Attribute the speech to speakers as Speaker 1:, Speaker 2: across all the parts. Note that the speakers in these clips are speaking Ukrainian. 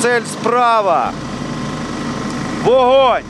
Speaker 1: Цель справа. Вогонь!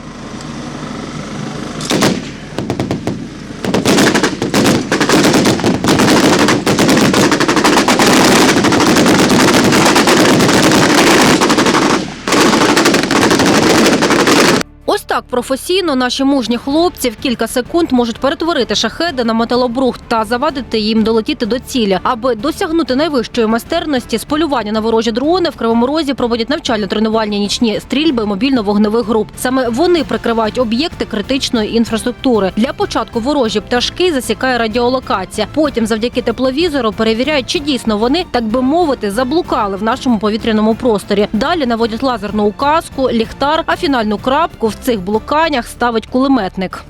Speaker 2: Так професійно наші мужні хлопці в кілька секунд можуть перетворити шахеди на металобрухт та завадити їм долетіти до цілі. Аби досягнути найвищої майстерності з полювання на ворожі дрони в Кривому Розі проводять навчально-тренувальні нічні стрільби мобільно-вогневих груп. Саме вони прикривають об'єкти критичної інфраструктури. Для початку ворожі пташки засікає радіолокація. Потім, завдяки тепловізору, перевіряють, чи дійсно вони, так би мовити, заблукали в нашому повітряному просторі. Далі наводять лазерну указку, ліхтар, а фінальну крапку в цих блуканнях ставить кулеметник.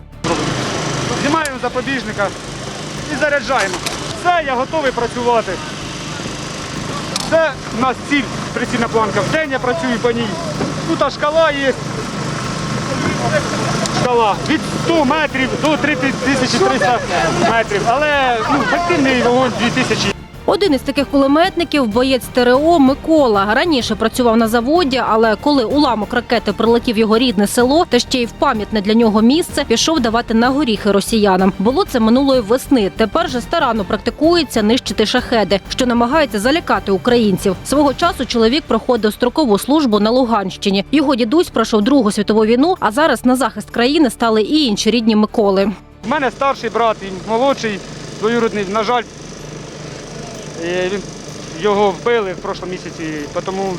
Speaker 3: Знімаємо запобіжника і заряджаємо. Все, я готовий працювати. Це у нас ціль, прицільна планка. Вдень я працюю по ній. Тут шкала є. Шкала від 100 метрів до 3300 метрів. Але ну, ефективний вогонь 2000.
Speaker 2: Один із таких кулеметників боєць ТРО Микола. Раніше працював на заводі, але коли уламок ракети прилетів його рідне село, та ще й в пам'ятне для нього місце, пішов давати на горіхи росіянам. Було це минулої весни. Тепер же старанно практикується нищити шахеди, що намагаються залякати українців. Свого часу чоловік проходив строкову службу на Луганщині. Його дідусь пройшов Другу світову війну, а зараз на захист країни стали і інші рідні Миколи.
Speaker 3: У мене старший брат, він молодший, двоюродний, на жаль, він, його вбили в прошлому місяці, тому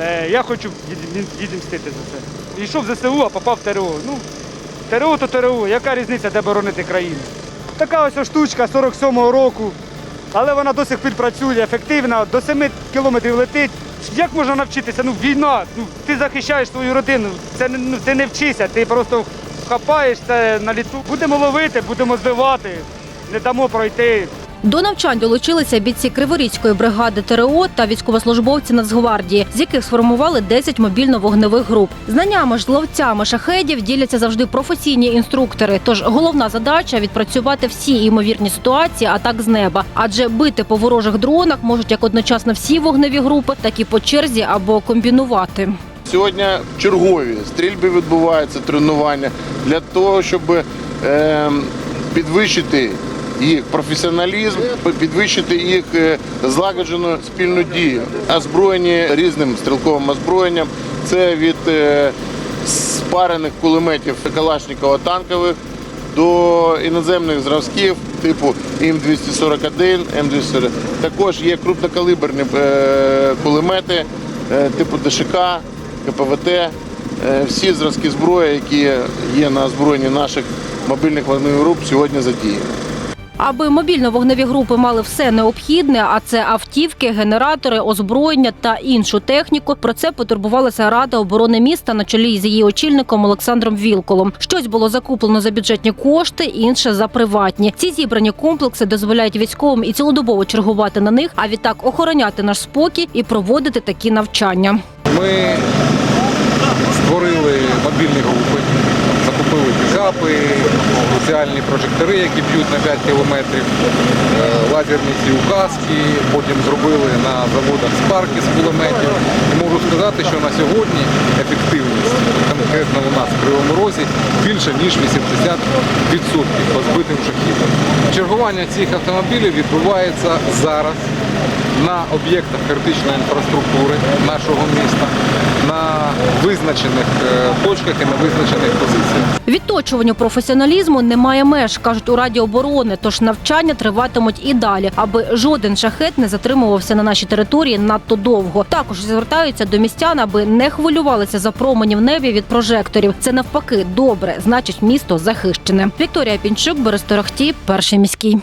Speaker 3: е, я хочу від- від- відімстити за це. Йшов в ЗСУ, а попав в ТРО. Ну, ТРО то ТРО, яка різниця, де боронити країну? Така ось штучка 47-го року, але вона до сих пір працює, ефективна, до 7 кілометрів летить. Як можна навчитися? Ну, війна, ну, ти захищаєш свою родину, це ну, ти не вчися, ти просто хапаєш це на літу. Будемо ловити, будемо збивати, не дамо пройти.
Speaker 2: До навчань долучилися бійці Криворізької бригади ТРО та військовослужбовці Нацгвардії, з яких сформували 10 мобільно-вогневих груп. Знаннями ж ловцями шахедів діляться завжди професійні інструктори. Тож головна задача відпрацювати всі ймовірні ситуації, атак з неба. Адже бити по ворожих дронах можуть як одночасно всі вогневі групи, так і по черзі або комбінувати.
Speaker 4: Сьогодні чергові стрільби відбуваються, тренування для того, щоб е, підвищити їх професіоналізм, підвищити їх е, злагоджену спільну дію. Озброєні різним стрілковим озброєнням. Це від е, спарених кулеметів Калашникова танкових до іноземних зразків типу М241, М240. Також є крупнокалиберні е, кулемети типу ДШК, КПВТ. Всі зразки зброї, які є на озброєнні наших мобільних вогневих груп, сьогодні задіяні.
Speaker 2: Аби мобільно-вогневі групи мали все необхідне, а це автівки, генератори, озброєння та іншу техніку. Про це потурбувалася Рада оборони міста на чолі з її очільником Олександром Вілколом. Щось було закуплено за бюджетні кошти, інше за приватні. Ці зібрані комплекси дозволяють військовим і цілодобово чергувати на них, а відтак охороняти наш спокій і проводити такі навчання.
Speaker 5: Ми створили мобільні групи, пікапи, спеціальні прожектори, які б'ють на 5 кілометрів, е, лазерні ці указки, потім зробили на заводах спарки з кулеметів. І можу сказати, що на сьогодні ефективність конкретно у нас в Кривому Розі більше ніж 80% по збитим шахідам. Чергування цих автомобілів відбувається зараз на об'єктах критичної інфраструктури нашого міста, визначених е, точках і на визначених позиціях.
Speaker 2: Відточуванню професіоналізму немає меж, кажуть у Раді оборони, тож навчання триватимуть і далі, аби жоден шахет не затримувався на нашій території надто довго. Також звертаються до містян, аби не хвилювалися за промені в небі від прожекторів. Це навпаки добре, значить місто захищене. Вікторія Пінчук, Борис перший міський.